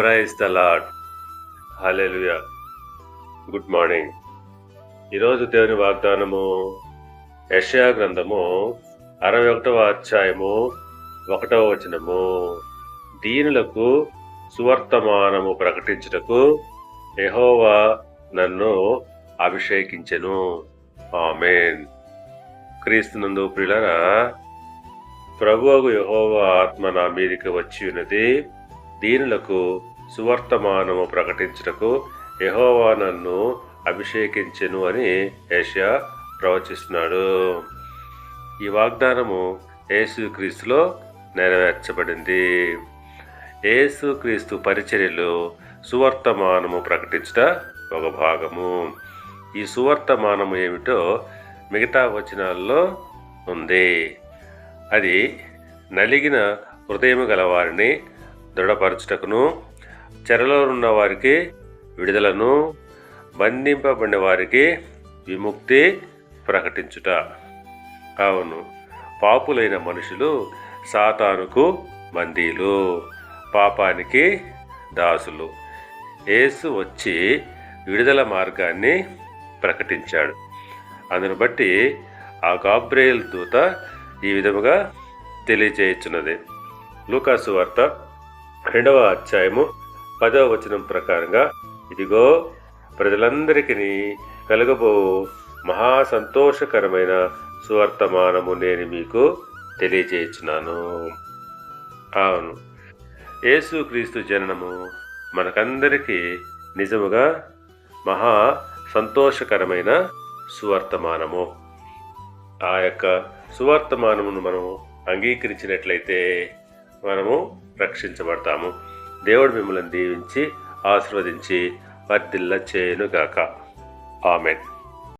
Praise the lord hallelujah. Good morning. ఈరోజు దేవుని వాగ్దానము యషయా గ్రంథము అరవై ఒకటవ అధ్యాయము ఒకటవ వచనము. దీనులకు సువర్తమానము ప్రకటించుటకు ఎహోవా నన్ను అభిషేకించెను. ఆమెన్. క్రీస్తునందు ప్రియులరా ప్రభువు యహోవా ఆత్మ నా మీదికి వచ్చి ఉన్నది దీనులకు సువర్తమానము ప్రకటించుటకు యహోవా నన్ను అభిషేకించెను అని ఏషియా ప్రవచిస్తున్నాడు. ఈ వాగ్దానము యేసుక్రీస్తులో నెరవేర్చబడింది. యేసుక్రీస్తు పరిచర్యలో సువర్తమానము ప్రకటించుట ఒక భాగము. ఈ సువర్తమానము ఏమిటో మిగతా వచనాల్లో ఉంది. అది నలిగిన హృదయము గలవారిని దృఢపరచుటకును చెరలో ఉన్న వారికి విడుదలను బంధింపబడిన వారికి విముక్తి ప్రకటించుట. అవును పాపులైన మనుషులు సాతానుకు బందీలు పాపానికి దాసులు. యేసు వచ్చి విడుదల మార్గాన్ని ప్రకటించాడు. అందును బట్టి ఆ గాబ్రేయల్ దూత ఈ విధముగా తెలియజేయుచున్నది లూకాసు వార్త రెండవ అధ్యాయము పదవ వచనం ప్రకారంగా ఇదిగో ప్రజలందరికీ కలగబో మహా సంతోషకరమైన సువర్తమానము నేను మీకు తెలియజేయుచున్నాను. అవును. యేసుక్రీస్తు జననము మనకందరికీ నిజముగా మహా సంతోషకరమైన సువర్తమానము. ఆ యొక్క సువర్తమానమును మనము అంగీకరించినట్లయితే మనము రక్షించబడతాము. దేవుడు మిమ్మల్ని దీవించి ఆశీర్వదించి వర్ధిల్ల చేయనుగాక ఆమెన్.